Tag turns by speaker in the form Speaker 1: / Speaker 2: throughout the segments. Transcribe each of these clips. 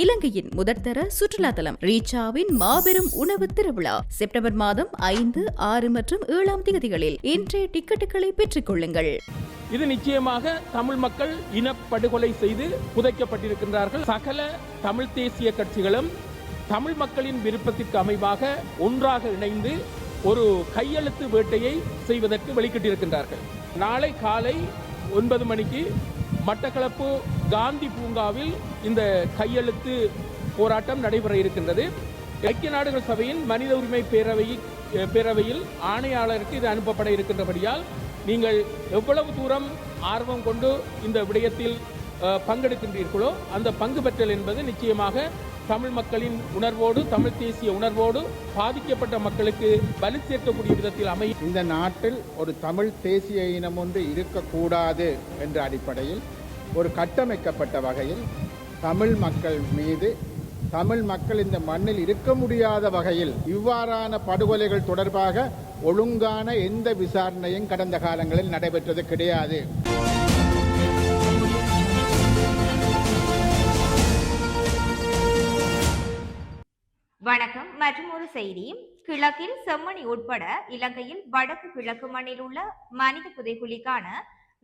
Speaker 1: இலங்கையின் முதற்தர சுற்றுலா தலம் ரீச்சாவின் மாபெரும் உணவு திருவிழா. செப்டம்பர் மாதம் ஐந்து ஆறு மற்றும் ஏழாம் தேதிகளில் இன்றைய டிக்கெட்டுகளை பெற்றுக் கொள்ளுங்கள்
Speaker 2: இது நிச்சயமாக தமிழ் மக்கள் இனப்படுகொலை செய்து புதைக்கப்பட்டிருக்கின்றார்கள். சகல தமிழ் தேசிய கட்சிகளும் தமிழ் மக்களின் விருப்பத்திற்கு அமைவாக ஒன்றாக இணைந்து ஒரு கையெழுத்து வேட்டையை செய்வதற்கு வெளிக்கிட்டிருக்கின்றார்கள் நாளை காலை ஒன்பது மணிக்கு மட்டக்களப்பு காந்தி பூங்காவில் இந்த கையெழுத்து போராட்டம் நடைபெற இருக்கின்றது. ஐக்கிய நாடுகள் சபையின் மனித உரிமை பேரவை பேரவையில் ஆணையாளருக்கு இது அனுப்பப்பட இருக்கின்றபடியால் நீங்கள் எவ்வளவு தூரம் ஆர்வம் கொண்டு இந்த விடயத்தில் பங்கெடுக்கின்றீர்களோ அந்த பங்கு பெற்றல் என்பது நிச்சயமாக தமிழ் மக்களின் உணர்வோடு தமிழ் தேசிய உணர்வோடு பாதிக்கப்பட்ட மக்களுக்கு வலு சேர்க்கக்கூடிய விதத்தில் அமையும்.
Speaker 3: இந்த நாட்டில் ஒரு தமிழ் தேசிய இனம் ஒன்று இருக்கக்கூடாது என்ற அடிப்படையில் ஒரு கட்டமைக்கப்பட்ட வகையில் தமிழ் மக்கள் மீது தமிழ் மக்கள் இந்த மண்ணில் இருக்க முடியாத வகையில் இவ்வாறான படுகொலைகள் தொடர்பாக ஒழுங்கான எந்த விசாரணையும் கடந்த காலங்களில் நடைபெற்றது கிடையாது.
Speaker 4: வணக்கம். மற்றும் ஒரு செய்தி. கிழக்கில் செம்மணி உட்பட இலங்கையில் வடக்கு கிழக்கு மண்ணில் உள்ள மனித புதைகுழிக்கான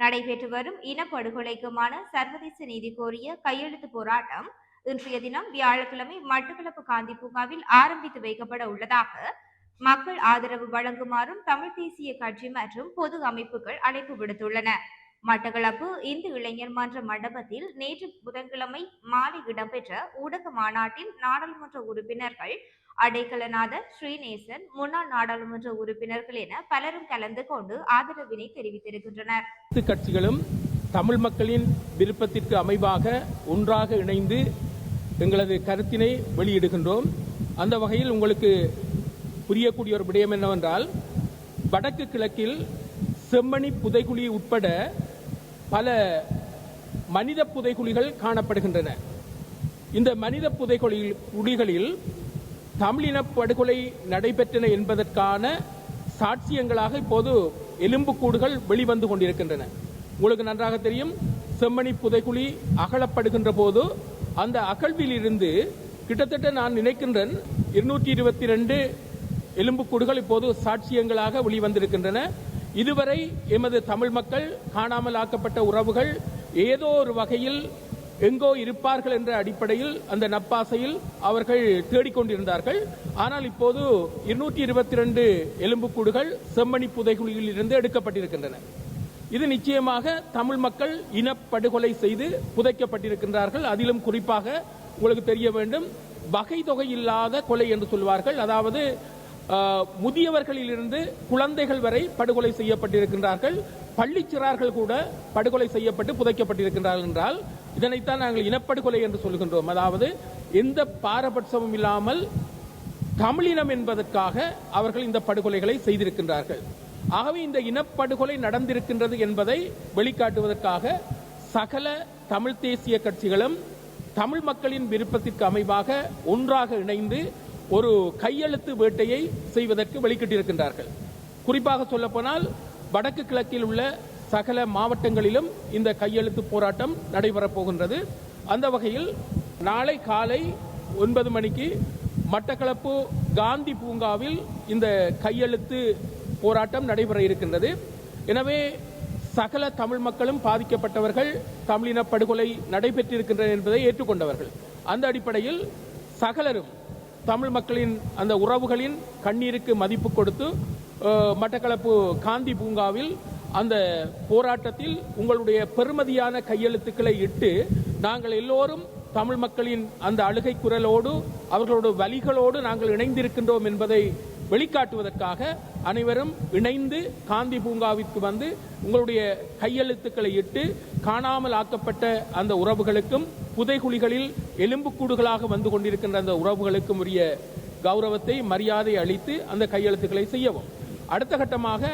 Speaker 4: நடைபெற்று வரும் இனப்படுகொலைக்குமான சர்வதேச நீதி கோரிய கையெழுத்து போராட்டம் இன்றைய தினம் வியாழக்கிழமை மட்டக்களப்பு காந்தி பூங்காவில் ஆரம்பித்து வைக்கப்பட உள்ளதாக மக்கள் ஆதரவு வழங்குமாறும் தமிழ் தேசிய கட்சி மற்றும் பொது அமைப்புகள் அழைப்பு விடுத்துள்ளன. மட்டக்களப்பு இந்து இளைஞர் மன்ற மண்டபத்தில் நேற்று புதன்கிழமை மாலை இடம்பெற்ற ஊடக மாநாட்டில் நாடாளுமன்ற உறுப்பினர்கள் அடைக்கலநாத ஸ்ரீநேசன் முன்னாள் நாடாளுமன்ற உறுப்பினர்கள் என பலரும் கலந்து கொண்டு ஆதரவினை தெரிவித்திருக்கின்றனர்.
Speaker 2: கட்சிகளும் தமிழ் மக்களின் விருப்பத்திற்கு அமைவாக ஒன்றாக இணைந்து எங்களது கருத்தினை வெளியிடுகின்றோம். அந்த வகையில் உங்களுக்கு புரியக்கூடிய ஒரு விடயம் என்னவென்றால் வடக்கு கிழக்கில் செம்மணி புதைகுழி உட்பட பல மனித புதைகுழிகள் காணப்படுகின்றன. இந்த மனித புதைகுழி குழிகளில் தமிழின படுகொலை நடைபெற்றன என்பதற்கான சாட்சியங்களாக இப்போது எலும்புக்கூடுகள் வெளிவந்து கொண்டிருக்கின்றன. உங்களுக்கு நன்றாக தெரியும் செம்மணி புதைக்குழி அகலப்படுகின்ற போது அந்த அகழ்வில் இருந்து கிட்டத்தட்ட நான் நினைக்கின்றேன் இருநூற்றி இருபத்தி ரெண்டு எலும்புக்கூடுகள் இப்போது சாட்சியங்களாக வெளிவந்திருக்கின்றன. இதுவரை எமது தமிழ் மக்கள் காணாமல் ஆக்கப்பட்ட உறவுகள் ஏதோ ஒரு வகையில் எங்கோ இருப்பார்கள் என்ற அடிப்படையில் அந்த நப்பாசையில் அவர்கள் தேடிக்கொண்டிருந்தார்கள். ஆனால் இப்போது இருநூற்றி இருபத்தி ரெண்டு எலும்புக்கூடுகள் செம்மணி புதைகுழியில் இருந்து எடுக்கப்பட்டிருக்கின்றன. இது நிச்சயமாக தமிழ் மக்கள் இனப்படுகொலை செய்து புதைக்கப்பட்டிருக்கின்றார்கள். அதிலும் குறிப்பாக உங்களுக்கு தெரிய வேண்டும் வகை தொகை இல்லாத கொலை என்று சொல்வார்கள். அதாவது முதியவர்களிலிருந்து குழந்தைகள் வரை படுகொலை செய்யப்பட்டிருக்கின்றார்கள். பள்ளிச்சிறார்கள் கூட படுகொலை செய்யப்பட்டு புதைக்கப்பட்டிருக்கின்றார்கள் என்றால் இதனைத்தான் நாங்கள் இனப்படுகொலை என்று சொல்கின்றோம். அதாவது எந்த பாரபட்சமும் இல்லாமல் தமிழினம் என்பதற்காக அவர்கள் இந்த படுகொலைகளை செய்திருக்கின்றார்கள். ஆகவே இந்த இனப்படுகொலை நடந்திருக்கின்றது என்பதை வெளிக்காட்டுவதற்காக சகல தமிழ் தேசிய கட்சிகளும் தமிழ் மக்களின் விருப்பத்திற்கு அமைவாக ஒன்றாக இணைந்து ஒரு கையெழுத்து வேட்டையை செய்வதற்கு வெளிக்கிட்டிருக்கின்றார்கள் குறிப்பாக சொல்லப்போனால் வடக்கு கிழக்கில் உள்ள சகல மாவட்டங்களிலும் இந்த கையெழுத்து போராட்டம் நடைபெறப் போகின்றது. அந்த வகையில் நாளை காலை ஒன்பது மணிக்கு மட்டக்களப்பு காந்தி பூங்காவில் இந்த கையெழுத்து போராட்டம் நடைபெற இருக்கின்றது. எனவே சகல தமிழ் மக்களும் பாதிக்கப்பட்டவர்கள் தமிழின படுகொலை நடைபெற்றிருக்கின்றன என்பதை ஏற்றுக்கொண்டவர்கள். அந்த அடிப்படையில் சகலரும் தமிழ் மக்களின் அந்த உறவுகளின் கண்ணீருக்கு மதிப்பு கொடுத்து மட்டக்களப்பு காந்தி பூங்காவில் அந்த போராட்டத்தில் உங்களுடைய பெருமதியான கையெழுத்துக்களை இட்டு நாங்கள் எல்லோரும் தமிழ் மக்களின் அந்த அழுகை குரலோடு அவர்களோட வலிகளோடு நாங்கள் இணைந்திருக்கின்றோம் என்பதை வெளிக்காட்டுவதற்காக அனைவரும் இணைந்து காந்தி பூங்காவிற்கு வந்து உங்களுடைய கையெழுத்துக்களை இட்டு காணாமல் ஆக்கப்பட்ட அந்த உறவுகளுக்கும் புதைகுழிகளில் எலும்புக்கூடுகளாக வந்து கொண்டிருக்கின்ற அந்த உறவுகளுக்கும் உரிய கௌரவத்தை மரியாதை அளித்து அந்த கையெழுத்துக்களை செய்யவும். அடுத்த கட்டமாக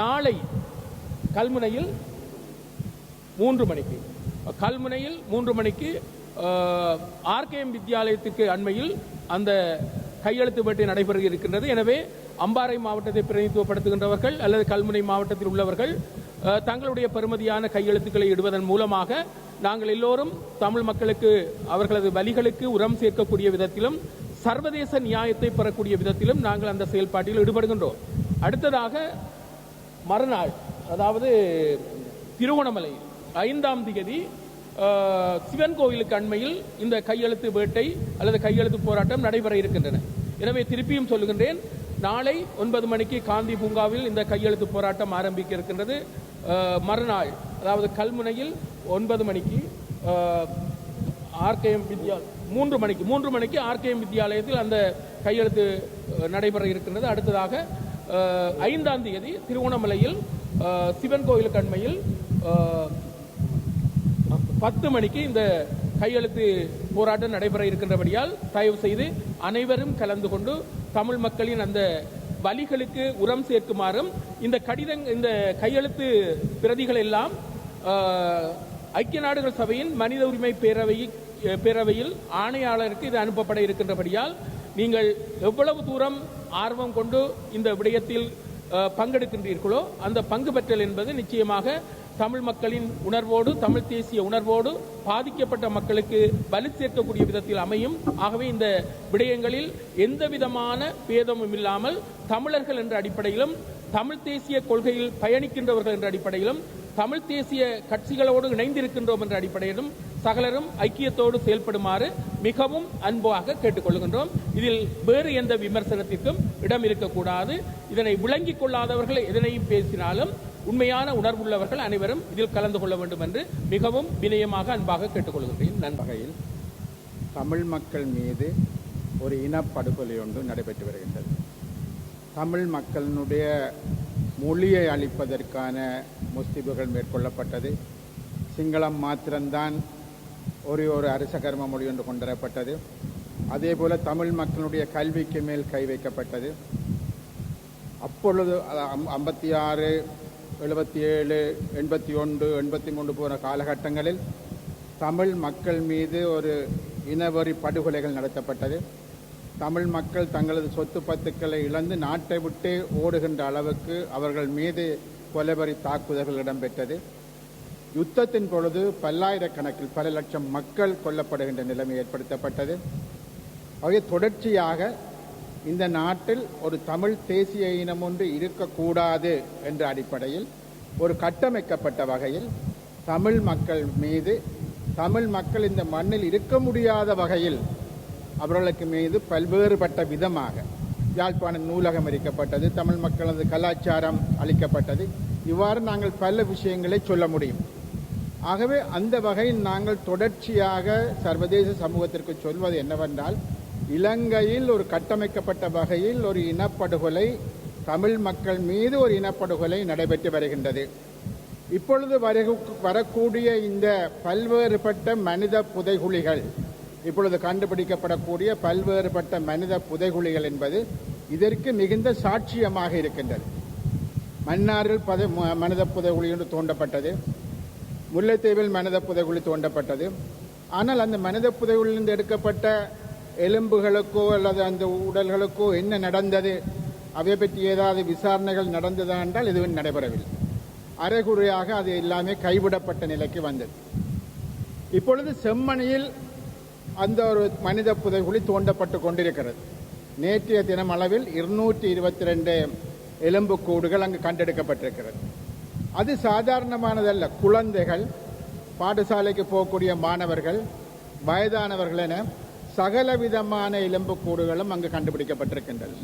Speaker 2: நாளை கல்முனையில் மூன்று மணிக்கு. கல்முனையில் மூன்று மணிக்கு ஆர்கேஎம் வித்யாலயத்துக்கு அண்மையில் அந்த கையெழுத்து வேட்டை நடைபெற இருக்கின்றது. எனவே அம்பாறை மாவட்டத்தை பிரதிநிதித்துவப்படுத்துகின்றவர்கள் அல்லது கல்முனை மாவட்டத்தில் உள்ளவர்கள் தங்களுடைய பெருமதியான கையெழுத்துக்களை இடுவதன் மூலமாக நாங்கள் எல்லோரும் தமிழ் மக்களுக்கு அவர்களது வலிகளுக்கு உரம் சேர்க்கக்கூடிய விதத்திலும் சர்வதேச நியாயத்தை பெறக்கூடிய விதத்திலும் நாங்கள் அந்த செயல்பாட்டில் ஈடுபடுகின்றோம். அடுத்ததாக மறுநாள் அதாவது திருவண்ணாமலை ஐந்தாம் தேதி சிவன் கோவிலுக்கு அண்மையில் இந்த கையெழுத்து வேட்டை அல்லது கையெழுத்து போராட்டம் நடைபெற இருக்கின்றன. எனவே திருப்பியும் சொல்லுகின்றேன் நாளை ஒன்பது மணிக்கு காந்தி பூங்காவில் இந்த கையெழுத்து போராட்டம் ஆரம்பிக்க இருக்கின்றது. மறுநாள் அதாவது கல்முனையில் ஒன்பது மணிக்கு ஆர்கேஎம் வித்யா மூன்று மணிக்கு மூன்று மணிக்கு ஆர்கேஎம் வித்யாலயத்தில் அந்த கையெழுத்து நடைபெற இருக்கின்றது. அடுத்ததாக ஐந்தாம் தேதி திருவண்ணாமலையில் சிவன் கோயிலுக்கு அண்மையில் பத்து மணிக்கு இந்த கையெழுத்து போராட்டம் நடைபெற இருக்கின்றபடியால் தயவு செய்து அனைவரும் கலந்து கொண்டு தமிழ் மக்களின் அந்த வலிகளுக்கு உரம் சேர்க்குமாறும் இந்த கடிதம் இந்த கையெழுத்து பிரதிகள் எல்லாம் ஐக்கிய நாடுகள் சபையின் மனித உரிமை பேரவை பேரவையில் ஆணையாளருக்கு இது அனுப்பப்பட இருக்கின்றபடியால் நீங்கள் எவ்வளவு தூரம் ஆர்வம் கொண்டு இந்த விடயத்தில் பங்கெடுக்கின்றீர்களோ அந்த பங்கு பெற்றல் என்பது நிச்சயமாக தமிழ் மக்களின் உணர்வோடு தமிழ் தேசிய உணர்வோடு பாதிக்கப்பட்ட மக்களுக்கு வலு சேர்க்கக்கூடிய விதத்தில் அமையும். ஆகவே இந்த விடயங்களில் எந்த விதமான பேதமும் இல்லாமல் தமிழர்கள் என்ற அடிப்படையிலும் தமிழ் தேசிய கொள்கையில் பயணிக்கின்றவர்கள் என்ற அடிப்படையிலும் தமிழ் தேசிய கட்சிகளோடு இணைந்திருக்கின்றோம் என்ற அடிப்படையிலும் சகலரும் ஐக்கியத்தோடு செயல்படுமாறு மிகவும் அன்பாக கேட்டுக்கொள்கின்றோம். இதில் வேறு எந்த விமர்சனத்திற்கும் இடம் இருக்கக்கூடாது. இதனை விளங்கிக் கொள்ளாதவர்கள் எதனையும் பேசினாலும் உண்மையான உணர்வுள்ளவர்கள் அனைவரும் இதில் கலந்து கொள்ள வேண்டும் என்று மிகவும் வினயமாக அன்பாக கேட்டுக்கொள்கின்றேன். நண்பகையில்
Speaker 3: வகையில் தமிழ் மக்கள் மீது ஒரு இனப்படுகொலை ஒன்று நடைபெற்று வருகின்றது. தமிழ் மக்களினுடைய மொழியை அளிப்பதற்கான முஸ்திபுகள் மேற்கொள்ளப்பட்டது. சிங்களம் மாத்திரம்தான் ஒரு ஒரு அரச கர்ம மொழி ஒன்று கொண்டுவரப்பட்டது அதேபோல தமிழ் மக்களுடைய கல்விக்கு மேல் கை வைக்கப்பட்டது. அப்பொழுது ஐம்பத்தி ஆறு எழுபத்தி ஏழு எண்பத்தி ஒன்று எண்பத்தி மூன்று போன்ற காலகட்டங்களில் தமிழ் மக்கள் மீது ஒரு இனவெறி படுகொலைகள் நடத்தப்பட்டது. தமிழ் மக்கள் தங்களது சொத்து பத்துக்களை இழந்து நாட்டை விட்டு ஓடுகின்ற அளவுக்கு அவர்கள் மீது கொலைவரி தாக்குதல்கள் இடம்பெற்றது. யுத்தத்தின் பொழுது பல்லாயிரக்கணக்கில் பல லட்சம் மக்கள் கொல்லப்படுகின்ற நிலைமை ஏற்படுத்தப்பட்டது. ஆகவே தொடர்ச்சியாக இந்த நாட்டில் ஒரு தமிழ் தேசிய இனம் ஒன்று இருக்கக்கூடாது என்ற அடிப்படையில் ஒரு கட்டமைக்கப்பட்ட வகையில் தமிழ் மக்கள் மீது தமிழ் மக்கள் இந்த மண்ணில் இருக்க முடியாத வகையில் அவர்களுக்கு மீது பல்வேறுபட்ட விதமாக யாழ்ப்பாண நூலகம் அளிக்கப்பட்டது தமிழ் மக்களது கலாச்சாரம் அளிக்கப்பட்டது இவ்வாறு நாங்கள் பல விஷயங்களை சொல்ல முடியும். ஆகவே அந்த வகையில் நாங்கள் தொடர்ச்சியாக சர்வதேச சமூகத்திற்கு சொல்வது என்னவென்றால் இலங்கையில் ஒரு கட்டமைக்கப்பட்ட வகையில் ஒரு இனப்படுகொலை தமிழ் மக்கள் மீது ஒரு இனப்படுகொலை நடைபெற்று வருகின்றது. இப்பொழுது வரக்கூடிய இந்த பல்வேறுபட்ட மனித புதைகுழிகள் இப்பொழுது கண்டுபிடிக்கப்படக்கூடிய பல்வேறுபட்ட மனித புதைகுழிகள் என்பது இதற்கு மிகுந்த சாட்சியமாக இருக்கின்றது. மன்னாரில் பத ம- மனித புதைகுழி ஒன்று தோண்டப்பட்டது. முல்லைத்தீவில் மனித புதைகுழி தோண்டப்பட்டது. ஆனால் அந்த மனித புதைகுழிலிருந்து எடுக்கப்பட்ட எலும்புகளுக்கோ அல்லது அந்த உடல்களுக்கோ என்ன நடந்தது? அவை பற்றி ஏதாவது விசாரணைகள் நடந்ததா என்றால் எதுவும் நடைபெறவில்லை. அரைகுறையாக அது எல்லாமே கைவிடப்பட்ட நிலைக்கு வந்தது. இப்பொழுது செம்மணியில் அந்த ஒரு மனித புதைகுழி தோண்டப்பட்டு கொண்டிருக்கிறது. நேற்றைய தினம் அளவில் இருநூற்றி இருபத்தி ரெண்டு எலும்புக்கூடுகள் அங்கு கண்டெடுக்கப்பட்டிருக்கிறது. அது சாதாரணமானதல்ல. குழந்தைகள் பாடசாலைக்கு போகக்கூடிய மாணவர்கள் வயதானவர்கள் என சகலவிதமான எலும்புக்கூடுகளும் அங்கு கண்டுபிடிக்கப்பட்டிருக்கின்றன.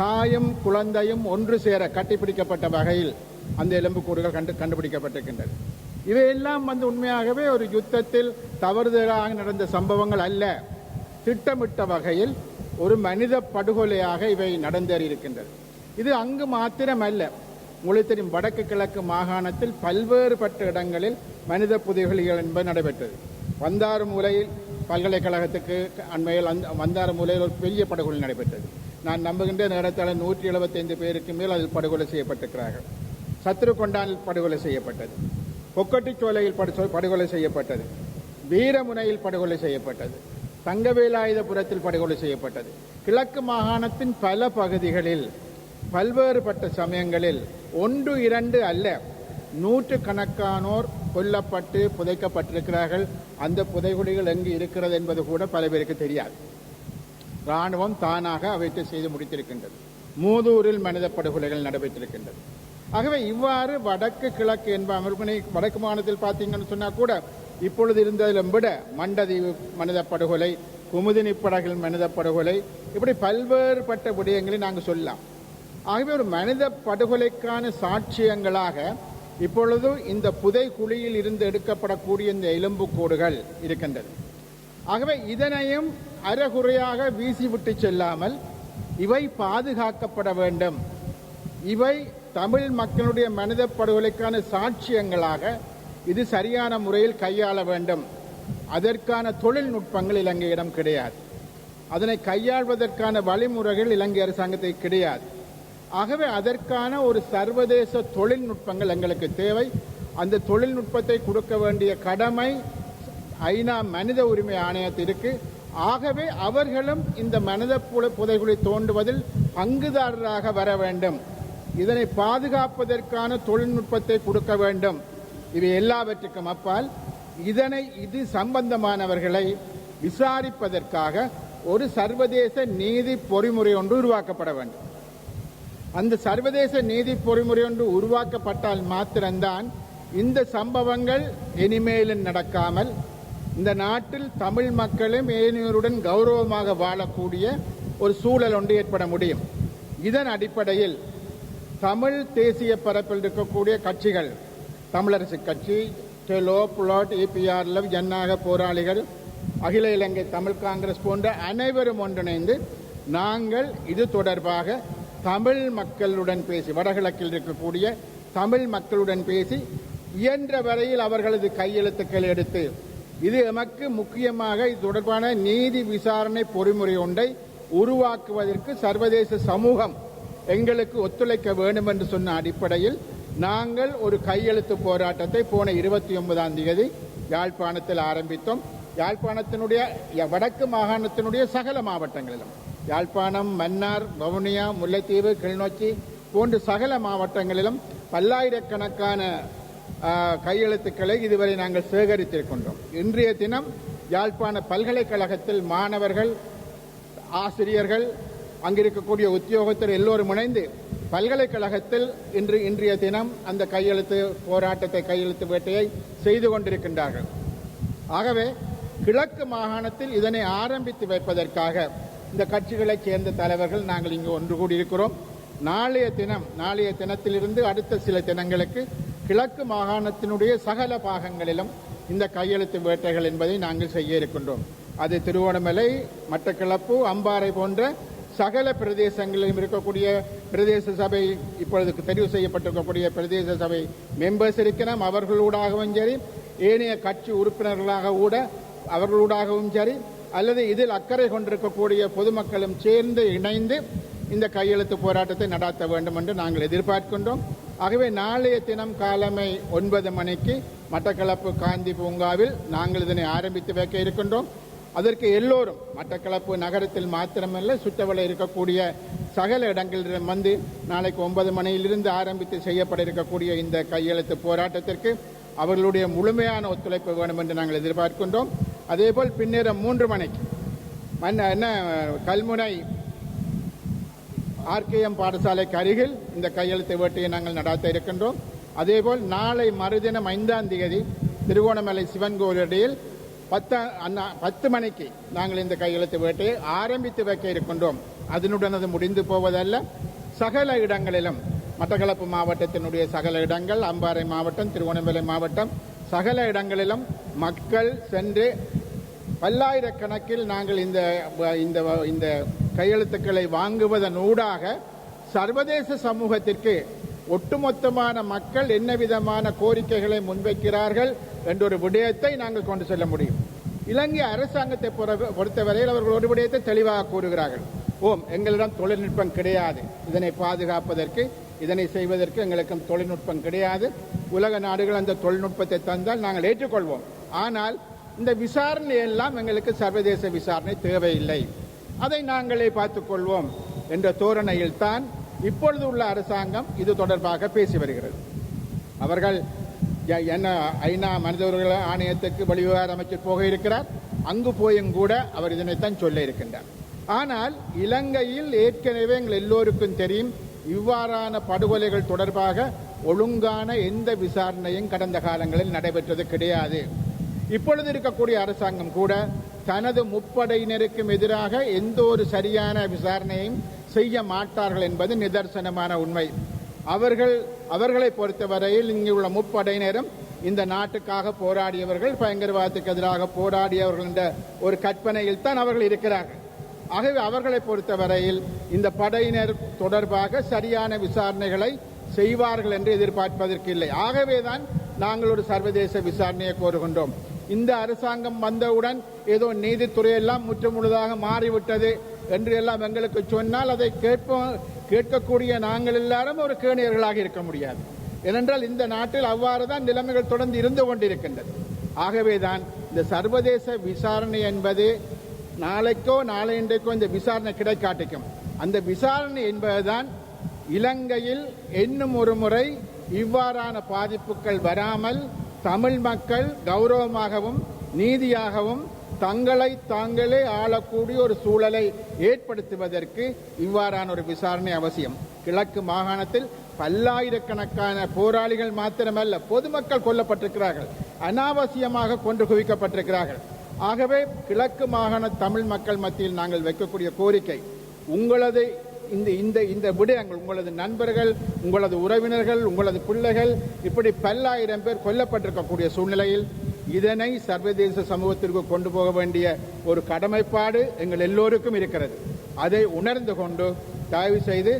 Speaker 3: தாயும் குழந்தையும் ஒன்று சேர கட்டிப்பிடிக்கப்பட்ட வகையில் அந்த எலும்புக்கூடுகள் கண்டு கண்டுபிடிக்கப்பட்டிருக்கின்றன. இவையெல்லாம் வந்து உண்மையாகவே ஒரு யுத்தத்தில் தவறுதலாக நடந்த சம்பவங்கள் அல்ல. திட்டமிட்ட வகையில் ஒரு மனித படுகொலையாக இவை நடந்தேறியிருக்கின்றது இது அங்கு மாத்திரமல்ல. உங்களுக்கு தெரியும் வடக்கு கிழக்கு மாகாணத்தில் பல்வேறுபட்ட இடங்களில் மனித புதைகுழிகள் என்பது நடைபெற்றது. வந்தாறு மூலையில் பல்கலைக்கழகத்துக்கு அண்மையில் அந்த வந்தாறு மூலையில் ஒரு பெரிய படுகொலை நடைபெற்றது. நான் நம்புகின்ற நேரத்தில் நூற்றி எழுபத்தைந்து பேருக்கு மேல் அதில் படுகொலை செய்யப்பட்டிருக்கிறார்கள். சத்ருகொண்டானில் படுகொலை செய்யப்பட்டது. பொக்கட்டிச்சோலையில் படு- படுகொலை செய்யப்பட்டது. வீரமுனையில் படுகொலை செய்யப்பட்டது. தங்கவேலாயுதபுரத்தில் படுகொலை செய்யப்பட்டது. கிழக்கு மாகாணத்தின் பல பகுதிகளில் பல்வேறுபட்ட சமயங்களில் ஒன்று இரண்டு அல்ல நூற்று கணக்கானோர் கொல்லப்பட்டு புதைக்கப்பட்டிருக்கிறார்கள். அந்த புதைகுடிகள் எங்கு இருக்கிறது என்பது கூட பல பேருக்கு தெரியாது. ராணுவம் தானாக அவற்றை செய்து முடித்திருக்கின்றது. மூதூரில் மனித படுகொலைகள் நடைபெற்றிருக்கின்றது. ஆகவே இவ்வாறு வடக்கு கிழக்கு என்ப அமர்வினை வடக்கு மாநிலத்தில் பார்த்தீங்கன்னு சொன்னா கூட இப்பொழுது இருந்ததிலும் விட மண்டதீவு மனித படுகொலை குமுதினி படகில் மனித படுகொலை இப்படி பல்வேறுபட்ட விடயங்களை நாங்கள் சொல்லலாம். ஆகவே ஒரு மனித படுகொலைக்கான சாட்சியங்களாக இப்பொழுது இந்த புதை குழியில் இருந்து எடுக்கப்படக்கூடிய இந்த எலும்புக்கூடுகள் இருக்கின்றது. ஆகவே இதனையும் அறகுறையாக வீசிவிட்டு செல்லாமல் இவை பாதுகாக்கப்பட வேண்டும். இவை தமிழ் மக்களுடைய மனித படுகொலைக்கான சாட்சியங்களாக இது சரியான முறையில் கையாள வேண்டும். அதற்கான தொழில்நுட்பங்கள் இலங்கையிடம் கிடையாது. அதனை கையாள்வதற்கான வழிமுறைகள் இலங்கை அரசாங்கத்தை கிடையாது. ஆகவே அதற்கான ஒரு சர்வதேச தொழில்நுட்பங்கள் எங்களுக்கு தேவை. அந்த தொழில்நுட்பத்தை கொடுக்க வேண்டிய கடமை ஐநா மனித உரிமை ஆணையத்திற்கு ஆகவே அவர்களும் இந்த மனித புல- புதைகுழி தோண்டுவதில் பங்குதாரராக வர வேண்டும். இதனை பாதுகாப்பதற்கான தொழில்நுட்பத்தை கொடுக்க வேண்டும். இவை எல்லாவற்றுக்கும் அப்பால் இதனை இது சம்பந்தமானவர்களை விசாரிப்பதற்காக ஒரு சர்வதேச நீதி பொறிமுறை ஒன்று உருவாக்கப்பட வேண்டும். அந்த சர்வதேச நீதி பொறிமுறை ஒன்று உருவாக்கப்பட்டால் மாத்திரம்தான் இந்த சம்பவங்கள் இனிமேலும் நடக்காமல் இந்த நாட்டில் தமிழ் மக்களும் ஏனையோருடன் கௌரவமாக வாழக்கூடிய ஒரு சூழல் ஒன்று ஏற்பட முடியும். இதன் அடிப்படையில் தமிழ் தேசிய பரப்பில் இருக்கக்கூடிய கட்சிகள் தமிழரசு கட்சி டெலோ புலாட் ஏபிஆர்எல் ஜன்னாக போராளிகள் அகில இலங்கை தமிழ் காங்கிரஸ் போன்ற அனைவரும் ஒன்றிணைந்து நாங்கள் இது தொடர்பாக தமிழ் மக்களுடன் பேசி வடகிழக்கில் இருக்கக்கூடிய தமிழ் மக்களுடன் பேசி இயன்ற வரையில் அவர்களது கையெழுத்துக்கள் எடுத்து இது எமக்கு முக்கியமாக இது தொடர்பான நீதி விசாரணை பொறிமுறை ஒன்றை உருவாக்குவதற்கு சர்வதேச சமூகம் எங்களுக்கு ஒத்துழைக்க வேண்டும் என்று சொன்ன அடிப்படையில் நாங்கள் ஒரு கையெழுத்து போராட்டத்தை போன இருபத்தி ஒன்பதாம் தேதி யாழ்ப்பாணத்தில் ஆரம்பித்தோம். யாழ்ப்பாணத்தினுடைய வடக்கு மாகாணத்தினுடைய சகல மாவட்டங்களிலும். யாழ்ப்பாணம் மன்னார் வவுனியா முல்லைத்தீவு கிளிநொச்சி போன்ற சகல மாவட்டங்களிலும் பல்லாயிரக்கணக்கான கையெழுத்துக்களை இதுவரை நாங்கள் சேகரித்திருக்கின்றோம். இன்றைய தினம் யாழ்ப்பாண பல்கலைக்கழகத்தில் மாணவர்கள் ஆசிரியர்கள் அங்கிருக்கக்கூடிய உத்தியோகத்தர் எல்லோரும் இணைந்து பல்கலைக்கழகத்தில் இன்று இன்றைய தினம் அந்த கையெழுத்து போராட்டத்தை கையெழுத்து வேட்டையை செய்து கொண்டிருக்கின்றார்கள். ஆகவே கிழக்கு மாகாணத்தில் இதனை ஆரம்பித்து வைப்பதற்காக இந்த கட்சிகளைச் சேர்ந்த தலைவர்கள் நாங்கள் இங்கு ஒன்று கூடியிருக்கிறோம். நாளைய தினம் நாளைய தினத்திலிருந்து அடுத்த சில தினங்களுக்கு கிழக்கு மாகாணத்தினுடைய சகல பாகங்களிலும் இந்த கையெழுத்து வேட்டைகள் என்பதை நாங்கள் செய்ய இருக்கின்றோம். அது திருவோணமலை மட்டக்கிளப்பு அம்பாறை போன்ற சகல பிரதேசங்களிலும் இருக்கக்கூடிய பிரதேச சபை இப்பொழுது தெரிவு செய்யப்பட்டிருக்கக்கூடிய பிரதேச சபை மெம்பர்ஸ் இருக்கிறோம் அவர்களூடாகவும் சரி ஏனைய கட்சி உறுப்பினர்களாக கூட அவர்களூடாகவும் சரி அல்லது இதில் அக்கறை கொண்டிருக்கக்கூடிய பொதுமக்களும் சேர்ந்து இணைந்து இந்த கையெழுத்து போராட்டத்தை நடாத்த வேண்டும் என்று நாங்கள் எதிர்பார்க்கின்றோம். ஆகவே நாளைய தினம் காலமை ஒன்பது மணிக்கு மட்டக்களப்பு காந்தி பூங்காவில் நாங்கள் இதனை ஆரம்பித்து வைக்க இருக்கின்றோம். அதற்கு எல்லோரும் மட்டக்களப்பு நகரத்தில் மாத்திரமல்ல சுற்றவள இருக்கக்கூடிய சகல இடங்களிலும் வந்து நாளைக்கு ஒன்பது மணியிலிருந்து ஆரம்பித்து செய்யப்பட இருக்கக்கூடிய இந்த கையெழுத்து போராட்டத்திற்கு அவர்களுடைய முழுமையான ஒத்துழைப்பு வேண்டும் என்று நாங்கள் எதிர்பார்க்கின்றோம். அதேபோல் பின்னேரம் மூன்று மணிக்கு. மன்ன என்ன கல்முனை ஆர்கேஎம் பாடசாலைக்கு அருகில் இந்த கையெழுத்து வேட்டையை நாங்கள் நடாத்த இருக்கின்றோம். அதேபோல் நாளை மறுதினம் ஐந்தாம் தேதி திருவோணமலை சிவன் கோவிலடியில் பத்து அண்ணா பத்து மணிக்கு நாங்கள் இந்த கையெழுத்து வேட்டையை ஆரம்பித்து வைக்க இருக்கின்றோம். அதனுடன் அது முடிந்து போவதல்ல. சகல இடங்களிலும் மட்டக்களப்பு மாவட்டத்தினுடைய சகல இடங்கள் அம்பாறை மாவட்டம் திருவண்ணாமலை மாவட்டம் சகல இடங்களிலும் மக்கள் சென்று பல்லாயிரக்கணக்கில் நாங்கள் இந்த இந்த இந்த கையெழுத்துக்களை வாங்குவதன் ஊடாக சர்வதேச சமூகத்திற்கு ஒட்டுமொத்தமான மக்கள் என்ன விதமான கோரிக்கைகளை முன்வைக்கிறார்கள் என்ற ஒரு விடயத்தை நாங்கள் கொண்டு செல்ல முடியும். இலங்கை அரசாங்கத்தை பொறுத்தவரையில் அவர்கள் ஒரு விடயத்தை தெளிவாக கூறுகிறார்கள். ஓம் எங்களிடம் தொழில்நுட்பம் கிடையாது. இதனை பாதுகாப்பதற்கு இதனை செய்வதற்கு எங்களுக்கும் தொழில்நுட்பம் கிடையாது. உலக நாடுகள் அந்த தொழில்நுட்பத்தை தந்தால் நாங்கள் ஏற்றுக்கொள்வோம். ஆனால் இந்த விசாரணை எல்லாம் எங்களுக்கு சர்வதேச விசாரணை தேவையில்லை. அதை நாங்களே பார்த்துக் கொள்வோம் என்ற தோரணையில் தான் இப்பொழுது உள்ள அரசாங்கம் இது தொடர்பாக பேசி வருகிறது. அவர்கள் என்ன ஐநா மனித உரிமை ஆணையத்துக்கு வெளிவிவகார அமைச்சர் போக இருக்கிறார். அங்கு போயும் கூட அவர் இதனைத்தான் சொல்ல இருக்கின்றார். ஆனால் இலங்கையில் ஏற்கனவே எங்கள் எல்லோருக்கும் தெரியும் இவ்வாறான படுகொலைகள் தொடர்பாக ஒழுங்கான எந்த விசாரணையும் கடந்த காலங்களில் நடைபெற்றது கிடையாது. இப்பொழுது இருக்கக்கூடிய அரசாங்கம் கூட தனது முப்படையினருக்கும் எதிராக எந்த ஒரு சரியான விசாரணையும் செய்ய மாட்டார்கள் என்பது நிதர்சனமான உண்மை. அவர்கள் அவர்களை பொறுத்தவரையில் இங்கு உள்ள முப்படையினரும் இந்த நாட்டுக்காக போராடியவர்கள் பயங்கரவாதத்துக்கு எதிராக போராடியவர்கள் என்ற ஒரு கற்பனையில் தான் அவர்கள் இருக்கிறார்கள். ஆகவே அவர்களை பொறுத்தவரையில் இந்த படையினர் தொடர்பாக சரியான விசாரணைகளை செய்வார்கள் என்று எதிர்பார்ப்பதற்கு இல்லை. ஆகவேதான் நாங்கள் ஒரு சர்வதேச விசாரணையை கோருகின்றோம். இந்த அரசாங்கம் வந்தவுடன் ஏதோ நீதித்துறை எல்லாம் முற்றுமுழுதாக மாறிவிட்டது என்று எல்லாம் எங்களுக்கு சொன்னால் அதை கேட்போம் கேட்கக்கூடிய நாங்கள் எல்லாரும் ஒரு கேணியர்களாக இருக்க முடியாது. ஏனென்றால் இந்த நாட்டில் அவ்வாறு தான் நிலைமைகள் தொடர்ந்து இருந்து கொண்டிருக்கின்றது. ஆகவேதான் இந்த சர்வதேச விசாரணை என்பது நாளைக்கோ நாளையன்றைக்கோ இந்த விசாரணை கிடைக்காட்டிக்கும். அந்த விசாரணை என்பதுதான் இலங்கையில் இன்னும் ஒரு முறை இவ்வாறான பாதிப்புகள் வராமல் தமிழ் மக்கள் கௌரவமாகவும் நீதியாகவும் தங்களை தாங்களே ஆளக்கூடிய ஒரு சூழலை ஏற்படுத்துவதற்கு இவ்வாறான ஒரு விசாரணை அவசியம். கிழக்கு மாகாணத்தில் பல்லாயிரக்கணக்கான போராளிகள் மாத்திரமல்ல பொதுமக்கள் கொல்லப்பட்டிருக்கிறார்கள் அனாவசியமாக கொன்று குவிக்கப்பட்டிருக்கிறார்கள். ஆகவே கிழக்கு மாகாண தமிழ் மக்கள் மத்தியில் நாங்கள் வைக்கக்கூடிய கோரிக்கை உங்களது இந்த இந்த இந்த விடயங்கள் உங்களது நண்பர்கள் உங்களது உறவினர்கள் உங்களது பிள்ளைகள் இப்படி பல்லாயிரம் பேர் கொல்லப்பட்டிருக்கக்கூடிய சூழ்நிலையில் இதனை சர்வதேச சமூகத்திற்கு கொண்டு போக வேண்டிய ஒரு கடமைப்பாடு எங்கள் எல்லோருக்கும் இருக்கிறது. அதை உணர்ந்து கொண்டு தயவு செய்து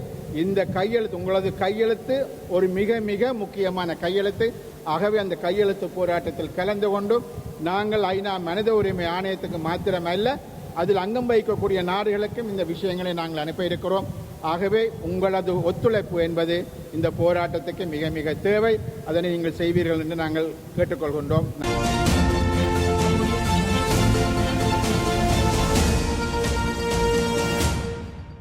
Speaker 3: இந்த கையெழுத்து உங்களது கையெழுத்து ஒரு மிக மிக முக்கியமான கையெழுத்து. ஆகவே அந்த கையெழுத்து போராட்டத்தில் கலந்து கொண்டும் நாங்கள் ஐநா மனித உரிமை ஆணையத்துக்கு மாத்திரமல்ல அதில் அங்கம் வகிக்கக்கூடிய நாடுகளுக்கும் இந்த விஷயங்களை நாங்கள் அனுப்ப இருக்கிறோம். ஆகவே உங்களது ஒத்துழைப்பு என்பது இந்த போராட்டத்துக்கு மிக மிக தேவை. அதனை நீங்கள் செய்வீர்கள் என்று நாங்கள் கேட்டுக்கொள்கின்றோம்.